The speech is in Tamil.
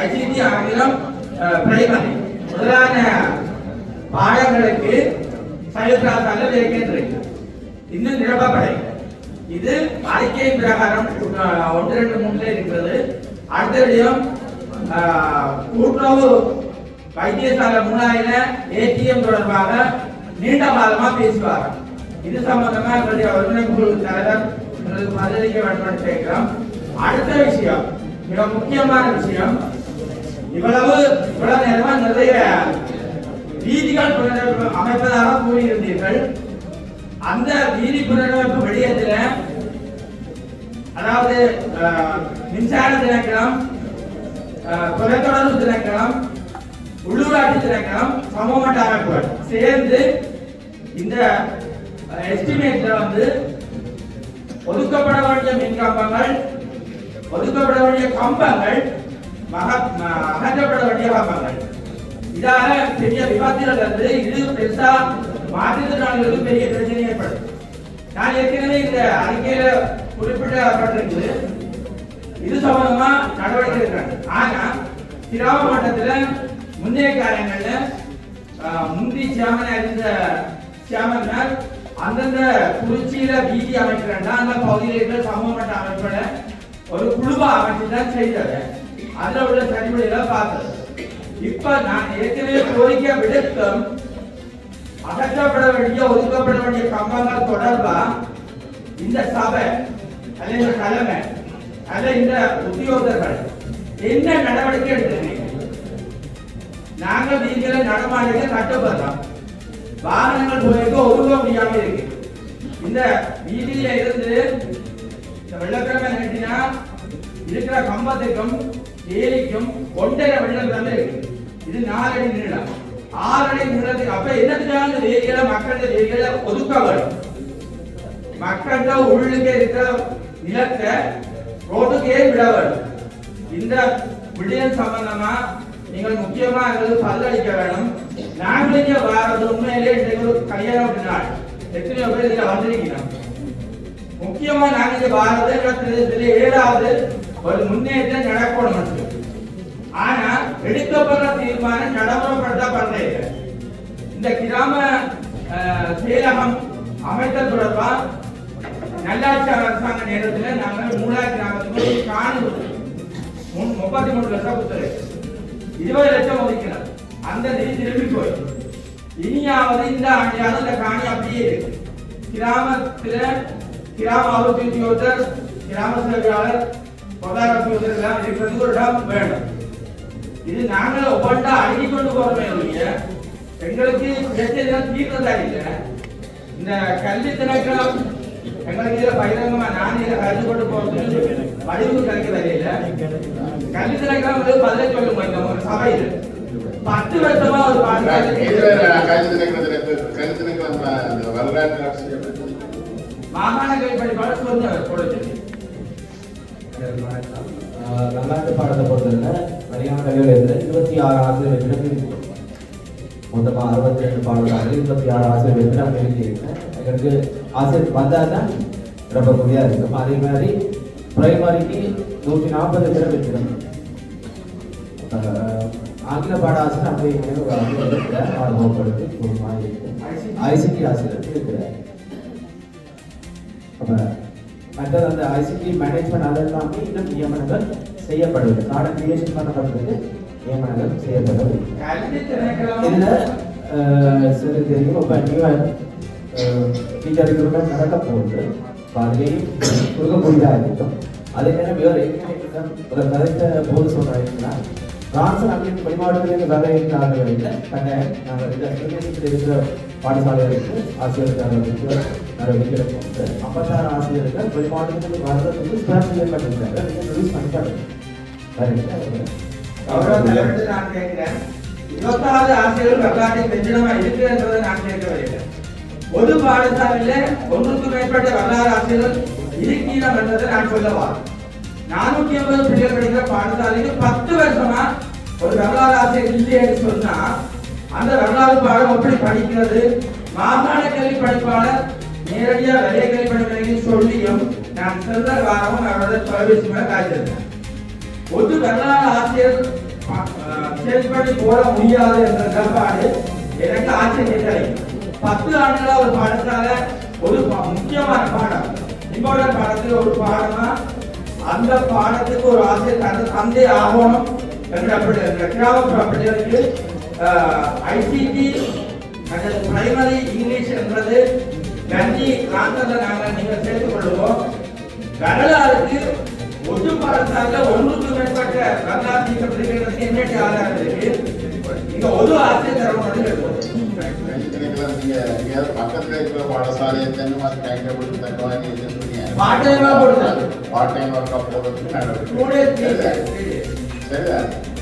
ஐசிடி ஆங்கிலம் பிரைமரி முதலான பாடங்களுக்கு சைவப்பிராசால இருக்கின்றது இன்னும் நிரப்பப்படை. இது அறிக்கை பிரகாரம் ஒன்று ரெண்டு மூணுல இருக்கிறது அடுத்த விடயம் கூட்டுறவு வைத்தியசாலை மூணாயிர ஏடிஎம் தொடர்பாக நீண்ட காலமா பேசுவார் இது சம்பந்தமா எங்களுடைய ஒருங்கிணைப்பு குழு தலைவர் எங்களுக்கு பதிலளிக்க வேண்டும் என்று கேட்கிறோம். அடுத்த விஷயம் மிக முக்கியமான விஷயம் இவ்வளவு இவ்வளவு நேரமா நிறைய வீதிகள் புனரமைப்பு அமைப்பதாக கூறியிருந்தீர்கள். அந்த வீதி புனரமைப்பு வழியத்தில் அதாவது மின்சார திணைக்களம் தொலைத்தொடர்பு திணைக்களம் உள்ளூராட்சி திணைக்களம் சமமட்ட அமைப்புகள் சேர்ந்து இந்த எஸ்டிமேட்ல வந்து ஒதுக்கப்பட வேண்டிய மின் கம்பங்கள் ஒதுக்கப்பட வேண்டிய கம்பங்கள் மகா ம- அகற்றப்பட வேண்டிய கம்பங்கள் இதால பெரிய விபத்துகள் இருந்து இது பெருசா மாற்றுத்திறனாளிகளுக்கு பெரிய பிரச்சனை ஏற்படும். நான் ஏற்கனவே இந்த அறிக்கையில குறிப்பிடப்பட்டிருக்குது. இது சம்பந்தமா நடவடிக்கை எடுக்கிறாங்க. ஆனா கிராம மட்டத்துல முந்தைய காலங்கள்ல முந்தி சேமனா இருந்த சேமன்கள் அந்தந்த குறிச்சியில வீதி அமைக்கிறேன்னா அந்த பகுதியில் இருக்கிற சமூக மட்ட அமைப்புல ஒரு குழுவா அமைச்சு தான் செய்தது. அதுல உள்ள சரிபடியில பார்த்தது. இப்ப நான் ஏற்கனவே கோரிக்கை விடுத்தோம். அகற்றப்பட வேண்டிய ஒதுக்கப்பட வேண்டிய கம்பங்கள் தொடர்பா இந்த சபை அல்ல இந்த தலைமை அல்ல இந்த உத்தியோகர்கள் என்ன நடவடிக்கை எடுத்துருக்கீங்க? நாங்கள் வீதிகளை நடமாடுறதை கட்டுப்படுறோம் வாகனங்கள் போயிருக்க ஒதுக்க முடியாம இருக்கு. இந்த வீதியில இருந்து இந்த வெள்ளக்கிழமை நட்டினா இருக்கிற கம்பத்துக்கும் ஏரிக்கும் ஒன்றரை வெள்ளக்கிழமை இருக்கு இது நாலடி நீளம். ஆறடி நீளத்துக்கு அப்ப என்னத்துக்காக இந்த வேதிகளை மக்கள் வேதிகளை ஒதுக்க வேணும் மக்கள்கிட்ட உள்ளுக்கு இருக்கிற நிலத்தை ரோட்டுக்கே விட வேண்டும். இந்த விடயம் சம்பந்தமா நீங்கள் முக்கியமா எங்களுக்கு பதிலளிக்க வேணும் நாங்கள் இங்க வாரது உண்மையிலே இன்றைக்கு ஒரு கல்யாண நாள் எத்தனையோ பேர் இதுல வந்திருக்கிறோம். முக்கியமா நாங்க இங்க வாரது பிரதேசத்தில் ஏழாவது ஒரு முன்னேற்றம் நடக்கணும். என்று. ஆனா எடுக்கப்படுற தீர்மானம் நடைமுறைப்படுத்த நடைமுறைப்படுத்தப்படுறது இந்த கிராம செயலகம் அமைத்தல் தொடர்பா நல்லாட்சி அரசாங்க நேரத்தில் நாங்கள் மூலா கிராமத்துக்கு ஒரு காணி முப்பத்தி மூணு லட்சம் கொடுத்தது இருபது லட்சம் ஒதுக்கினோம். அந்த நிதி திரும்பி போய் இனியாவது இந்த ஆண்டியாவது இந்த காணி அப்படியே இருக்கு. கிராமத்துல கிராம அபிவிருத்தி கிராம சேவையாளர் பொருளாதார உத்தியோகத்தர் ஒரு இடம் வேணும் இது நாங்கள் ஒவ்வொன்றா அழுகி கொண்டு போறோமே ஒழிய எங்களுக்கு பிரச்சனை தீர்றதா இல்லை இந்த கல்வி திணைக்களம் எங்களுக்கு இதுல பகிரங்கமா நான் இதை கருத்து கொண்டு போறது வடிவு கிடைக்க வரையில கல்வி திணைக்களம் வந்து பதிலை சொல்லுங்க இந்த ஒரு சபையில் பத்து வருஷமா ஒரு மாகாண கல்வி படிப்பாளர் கொடுத்து ஆஹ் வரலாற்று பாடத்தை பொறுத்தவரை சரியான கல்வியில் இருந்து இருபத்தி ஆறு ஆசிரியர் இருக்கு மொத்தமாக அறுபத்தி ரெண்டு பாடலாளர்கள் இருபத்தி ஆறு ஆசிரியர் நம்ம எழுதியிருக்கேன் எங்களுக்கு ஆசிரியர் வந்தால் தான் ரொம்ப குறையாக இருக்கும் அதே மாதிரி பிரைமரிக்கு நூற்றி நாற்பது பேர் இருக்கிறோம் ஆங்கில பாட ஆசிரியர் அப்படிங்கிற ஒரு ஆசிரியர் இருக்கிறார் அனுபவப்படுத்தி ஒரு மாதிரி ஐசிடி ஆசிரியர் இருக்கிறார் அப்போ மெத்தட் அந்த ஐசிடி மேனேஜ்மெண்ட் அது எல்லாமே இன்னும் நியமனங்கள் செய்யப்படவில்லை கார்டன் கிரியேஷன் பண்ணப்பட்டதுக்கு நியமனங்கள் செய்யப்படவில்லை இதில் சிறு தெரியும் இப்போ நியூ டீச்சர் ரிக்ரூட்மெண்ட் நடக்க போகுது. அப்ப அதுலேயும் கொடுக்கக்கூடியதாக இருக்கும் அதே நேரம் வேறு எங்கே ஒரு கருத்தை போது சொல்கிறாங்கன்னா ராசன் நாட்டின் வெளிமாவட்டத்திலிருந்து வர இருக்கிறார்கள் இல்லை கட்டாயம் நாங்கள் இந்த பிரதேசத்தில் இருக்கிற பாடசாலைகளுக்கு ஆசிரியர்களுக்கு நடவடிக்கை எடுப்போம் ஐம்பத்தாறு ஆசிரியர்கள் வெளிமாவட்டத்துக்கு வர்றதுக்கு ஸ்டார்ட் செய்யப்பட்டிருக்காங்க ரிலீஸ் பண்ணிட்டாங்க. கௌரவ தலைவர்கிட்ட நான் கேட்கிறேன். இருபத்தாறு ஆசிரியர்கள் வரலாற்றை நான் பொது பாடசாலையில ஒன்றுக்கு மேற்பட்ட வரலாறு ஆசிரியர்கள் இருக்கிறோம் என்றதை நான் சொல்லவா? நானூத்தி ஐம்பது பிள்ளைகள் படிக்கிற பாடசாலைக்கு பத்து வருஷமா ஒரு வரலாறு ஆசிரியர் இல்லைன்னு சொன்னா அந்த வரலாறு பாடம் எப்படி படிக்கிறது? மாகாண கல்வி படிப்பாளர் நேரடியா வலைய கல்வி படிப்பதை சொல்லியும் நான் செல்ற வாரமும் அவரோட தொலைபேசி மேல காய்ச்சிருக்கேன். ஒரு வரலாறு ஆசிரியர் செயல்படி பண்ணி போட முடியாது என்ற நிலப்பாடு எனக்கு ஆச்சரியத்தை பத்து ஆண்டுகளா ஒரு பாடத்தால ஒரு முக்கியமான பாடம் இம்பார்ட்டன்ட் பாடத்துல ஒரு பாடமா அந்த பாடத்துக்கு ஒரு ஆசிரியர் அந்த தந்தை ஆகணும் என்ற அப்படி கிராமப்புற பிள்ளைகளுக்கு ஐசிடி அல்லது பிரைமரி இங்கிலீஷ் என்றது கஞ்சி காந்தத்தை நாங்கள் நீங்கள் சேர்த்துக் கொள்ளுவோம் வரலாறுக்கு ஒட்டு பாடத்தாங்க ஒன்றுக்கு மேற்பட்ட வரலாறு நீக்கப்படுகிறது என்னட்டு ஆதாரம் இருக்கு இங்க ஒரு ஆசிரியர் ಯಾರು ಪಕ್ಕದ ಲೈಫ್లో ಪಾಠಶಾಲೆ ಇದ್ದಾನೆ ಮತ್ತೆ time table ತಕ್ಕವಾಗಿ part time part time work ಆಗ್ಬೋದು ಸರಿ